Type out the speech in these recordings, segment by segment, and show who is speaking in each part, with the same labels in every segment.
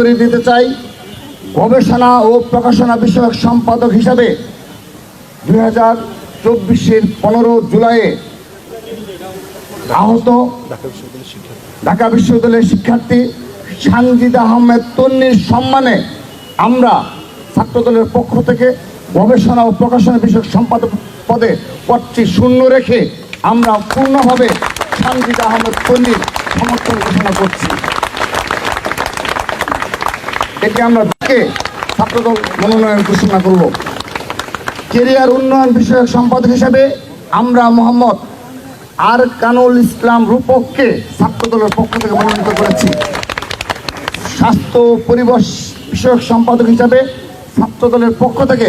Speaker 1: করে দিতে চাই। গবেষণা ও প্রকাশনা বিষয়ক সম্পাদক হিসাবে দুই হাজার চব্বিশের পনেরো জুলাইয়ে আহত ঢাকা বিশ্ববিদ্যালয়ের শিক্ষার্থী সানজিদ আহমেদ তন্নির সম্মানে আমরা ছাত্রদলের পক্ষ থেকে গবেষণা ও প্রকাশনা বিষয়ক সম্পাদক পদে পদটি শূন্য রেখে আমরা পূর্ণভাবে সানজিদ আহমেদ তন্নির সমর্থন ঘোষণা করছি। এটি আমরা কে ছাত্রদল মনোনয়ন ঘোষণা করব। কেরিয়ার উন্নয়ন বিষয়ক সম্পাদক হিসাবে আমরা মোহাম্মদ আর কানুল ইসলাম রূপককে ছাত্রদলের পক্ষ থেকে মনোনীত করেছি। স্বাস্থ্য পরিবেশ বিষয়ক সম্পাদক হিসাবে ছাত্রদলের পক্ষ থেকে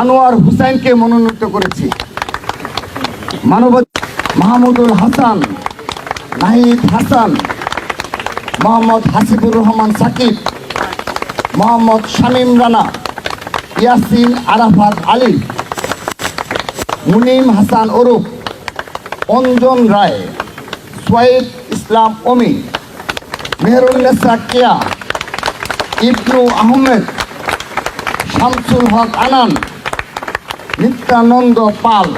Speaker 1: আনোয়ার হুসাইনকে মনোনীত করেছি। মানব মাহমুদুল হাসান, নাহিদ হাসান, মোহাম্মদ হাসিবুর রহমান সাকিব মোহাম্মদ শামীম রানা, ইয়াসিন আরাফাত আলী, মুনিম হাসান ওরুফ অঞ্জন রায় সোয়েব ইসলাম অমি মেহরুন্নেসা কেয়া, ইবনু আহমেদ, শামসুল হক আনান, নিত্যানন্দ পাল।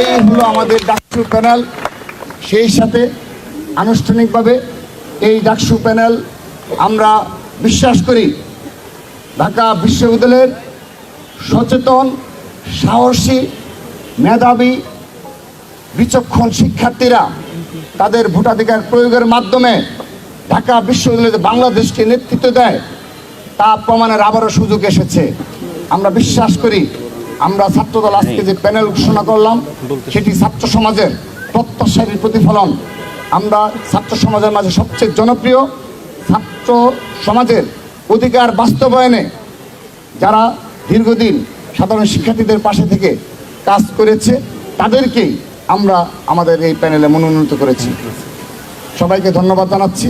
Speaker 1: এই হলো আমাদের ডাকসু প্যানেল। সেই সাথে আনুষ্ঠানিকভাবে এই ডাকসু প্যানেল আমরা বিশ্বাস করি ঢাকা বিশ্ববিদ্যালয়ের সচেতন, সাহসী, মেধাবী, বিচক্ষণ শিক্ষার্থীরা তাদের ভোটাধিকার প্রয়োগের মাধ্যমে ঢাকা বিশ্ববিদ্যালয়ে বাংলাদেশকে নেতৃত্ব দেয়, তা প্রমাণের আবারও সুযোগ এসেছে। আমরা বিশ্বাস করি, আমরা ছাত্রদল আজকে যে প্যানেল ঘোষণা করলাম, সেটি ছাত্র সমাজের প্রত্যাশার প্রতিফলন। আমরা ছাত্র সমাজের মাঝে সবচেয়ে জনপ্রিয়। ছাত্র সমাজের অধিকার বাস্তবায়নে যারা দীর্ঘদিন সাধারণ শিক্ষার্থীদের পাশে থেকে কাজ করেছে, তাদেরকেই আমরা আমাদের এই প্যানেলে মনোনীত করেছি। সবাইকে ধন্যবাদ জানাচ্ছি।